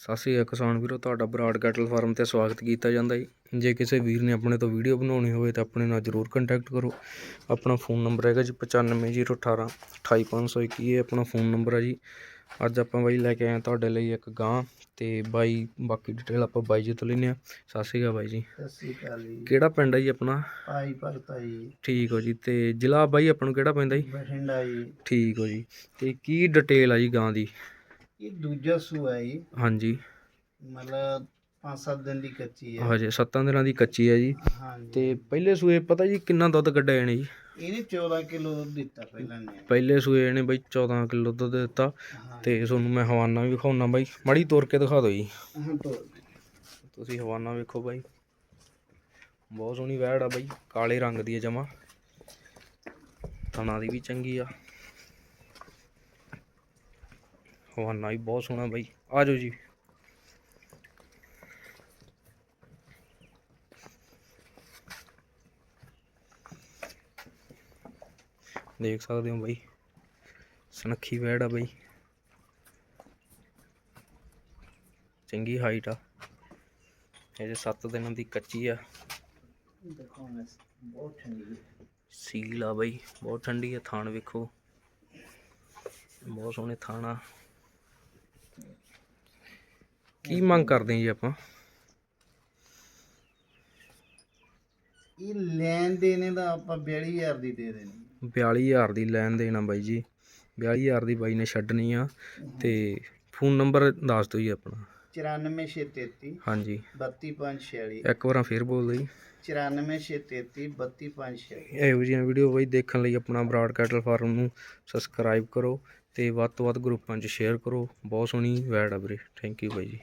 ਸਤਿ ਸ੍ਰੀ ਅਕਾਲ ਕਿਸਾਨ ਵੀਰੋ ਤੁਹਾਡਾ ਬਰਾੜ ਕੈਟਲ ਫਾਰਮ ਤੇ ਸਵਾਗਤ ਕੀਤਾ ਜਾਂਦਾ ਜੀ। ਜੇ ਕਿਸੇ ਵੀਰ ਨੇ ਆਪਣੇ ਤੋਂ ਵੀਡੀਓ ਬਣਾਉਣੀ ਹੋਵੇ ਤਾਂ ਆਪਣੇ ਨਾਲ ਜਰੂਰ ਕੰਟੈਕਟ ਕਰੋ। ਆਪਣਾ ਫੋਨ ਨੰਬਰ ਹੈਗਾ ਜੀ 95018 28521 ਇਹ ਆਪਣਾ ਫੋਨ ਨੰਬਰ ਹੈ ਜੀ। ਅੱਜ ਆਪਾਂ ਬਾਈ ਲੈ ਕੇ ਆਏ ਤੁਹਾਡੇ ਲਈ ਇੱਕ ਗਾਂ ਤੇ ਬਾਈ ਬਾਕੀ ਡਿਟੇਲ ਆਪਾਂ ਬਾਈ ਜੀ ਤੋਂ ਲੈਂਦੇ ਆ ਸਤਿ ਸ੍ਰੀ ਅਕਾਲ ਬਾਈ ਜੀ। ਸਤਿ ਸ੍ਰੀ ਅਕਾਲ ਜੀ। ਕਿਹੜਾ ਪਿੰਡ ਹੈ ਜੀ ਆਪਣਾ? ਭਾਈ ਭਗਤਾ ਜੀ। ਠੀਕ ਹੋ ਜੀ ਤੇ ਜ਼ਿਲ੍ਹਾ ਬਾਈ ਆਪਾਂ ਨੂੰ ਕਿਹੜਾ ਪੈਂਦਾ ਜੀ? ਬਠਿੰਡਾ ਜੀ। ਠੀਕ ਹੋ ਜੀ ਤੇ ਕੀ ਡਿਟੇਲ ਆ ਜੀ ਗਾਂ ਦੀ? ਇਹ ਦੂਜਾ ਸੂਆ ਹੈ ਜੀ ਹਾਂਜੀ। ਮਤਲਬ 5-7 ਦਿਨ ਦੀ ਕੱਚੀ ਹੈ। ਹਜੇ 7 ਦਿਨਾਂ ਦੀ ਕੱਚੀ ਹੈ ਜੀ। ਹਾਂਜੀ। ਤੇ ਪਹਿਲੇ ਸੂਏ ਪਤਾ ਜੀ ਕਿੰਨਾ ਦੁੱਧ ਕੱਢਿਆ ਇਹਨੇ ਜੀ? ਇਹਨੇ 14 ਕਿਲੋ ਦੁੱਧ ਦਿੱਤਾ ਪਹਿਲਾਂ ਨੇ ਪਹਿਲੇ ਸੂਏ ਇਹਨੇ ਬਈ 14 ਕਿਲੋ ਦੁੱਧ ਦਿੱਤਾ। ਤੇ ਤੁਹਾਨੂੰ ਮੈਂ ਹਵਾਨਾ ਵੀ ਵਿਖਾਉਣਾ ਬਾਈ। ਮੜੀ ਤੋੜ ਕੇ ਦਿਖਾ ਦਿਓ ਜੀ। ਤੁਸੀਂ ਹਵਾਨਾ ਵੇਖੋ ਬਾਈ। ਬਹੁਤ ਸੋਹਣੀ ਵੈੜ ਆ ਬਾਈ। ਕਾਲੇ ਰੰਗ ਦੀ ਹੈ ਜਮਾ। ਥਣਾ ਦੀ ਵੀ ਚੰਗੀ ਆ। ਹਵਾਨਾ ਵੀ ਬਹੁਤ ਸੋਹਣਾ ਬਾਈ। ਆ ਜਾਓ ਜੀ। ਦੇਖ ਸਕਦੇ ਹੋ ਬਾਈ ਸਨੱਖੀ ਵੈੜ ਆ ਬਾਈ। ਚੰਗੀ ਹਾਈਟ ਆ। ਇਹ 7 ਦਿਨਾਂ ਦੀ ਕੱਚੀ ਆ। ਬਹੁਤ ਠੰਡੀ ਸੀਲ ਆ ਬਾਈ ਬਹੁਤ ਠੰਡੀ ਆ ਥਾਣ ਵੇਖੋ। ਬਹੁਤ ਸੋਹਣੇ ਥਾਣ ਕੀ ਮੰਗ ਕਰਦੇ ਹਾਂ ਜੀ ਆਪਾਂ? ਇਹ ਲੈਣ ਦੇਣੇ ਦਾ ਆਪਾਂ 42000 ਦੀ ਦੇ ਦੇਣੀ। 42000 ਦੀ ਲੈਣ ਦੇਣਾ ਬਾਈ ਜੀ। 42000 ਦੀ ਬਾਈ ਨੇ ਛੱਡਣੀ ਆ ਤੇ ਫੋਨ ਨੰਬਰ ਦੱਸ ਦਿਓ ਜੀ ਆਪਣਾ। 94633 ਹਾਂਜੀ। 32546 ਇੱਕ ਵਾਰਾਂ ਫੇਰ ਬੋਲ ਦਿਓ ਜੀ। 94633 32546 ਇਹੋ ਜਿਹੀਆਂ ਵੀਡੀਓ ਬਾਈ ਦੇਖਣ ਲਈ ਆਪਣਾ ਬਰਾਡ ਕੈਟਲ ਫਾਰਮ ਨੂੰ ਸਬਸਕ੍ਰਾਈਬ ਕਰੋ ਤੇ ਵੱਧ ਤੋਂ ਵੱਧ ਗਰੁੱਪਾਂ 'ਚ ਸ਼ੇਅਰ ਕਰੋ। ਬਹੁਤ ਸੋਹਣੀ ਵੈਡ ਆ ਵੀਰੇ। ਥੈਂਕ ਯੂ ਬਾਈ ਜੀ।